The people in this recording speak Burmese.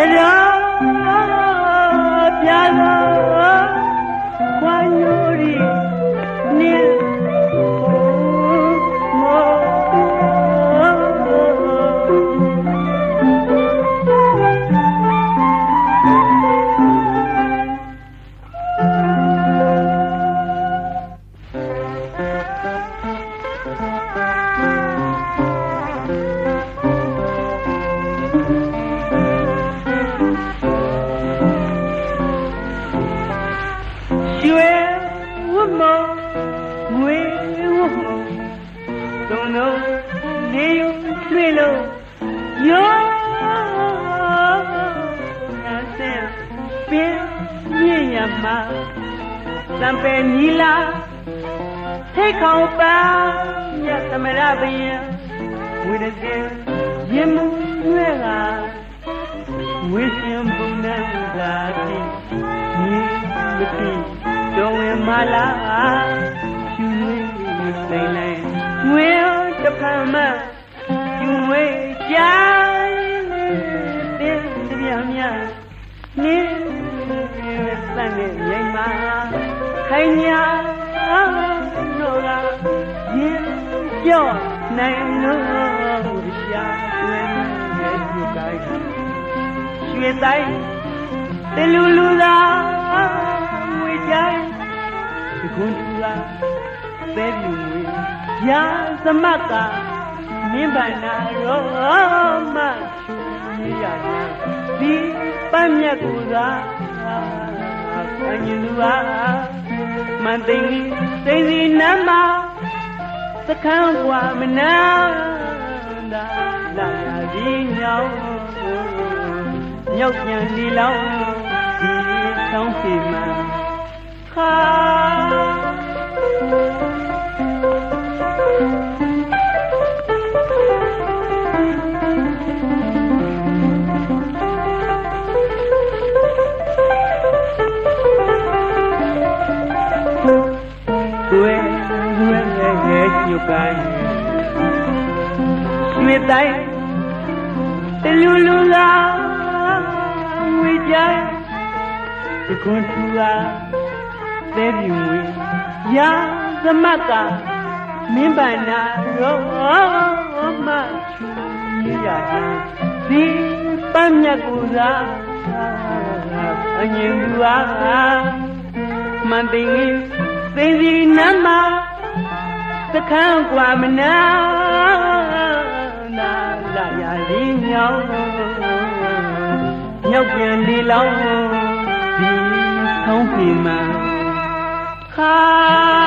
နှ ရွှေလုံးရောနာစင်ပင်မြင့်ရမှာစံပယ်ညီလာထိတ်ခေါင် ကြိုင်တဲ့တရားများနေစံနေရိုက်မှာခိုင်ညာတော့ကရင်ကြော့နိုင်လို့ရှာတွင်ရဲ့ဒီကိုင်းရွှေတိုင်းတလူလူသာဝေကြိုင်ဒီကွန်တူလာသဲပြူဝေရာသမတ်တာ မင်းဗန္နာရောမချူရနာဒီပန်းမြတ်ကူသာအညလူပါမန်သိင်ကြီးသိင်စီနမ်းမှာစခန်းကွာမနာတာလာရကြီးညောင်းမြောက်ပြန်ဒီလောင်းဒီဆောင်းစီမှာခါ ရဲ့ညုတ်ကိုင်းရွှေတိုင်းတလူလူလာဝေကြိုင်ဒီကွန်ထူလာသဲပြူဝေရာသမတ်ကမင်းပန္နာရောမချူရတာဒီပန်းမြတ်ကူသာအငြင်းသူအားမန်သိင်ကြီးသိင်စီနမ်းမှာ စခန်းกว่าမနာနာလာရည်ညောင်းမြောက်ပြန်ဒီလောင်းဒီဆုံးပြီမှာခါ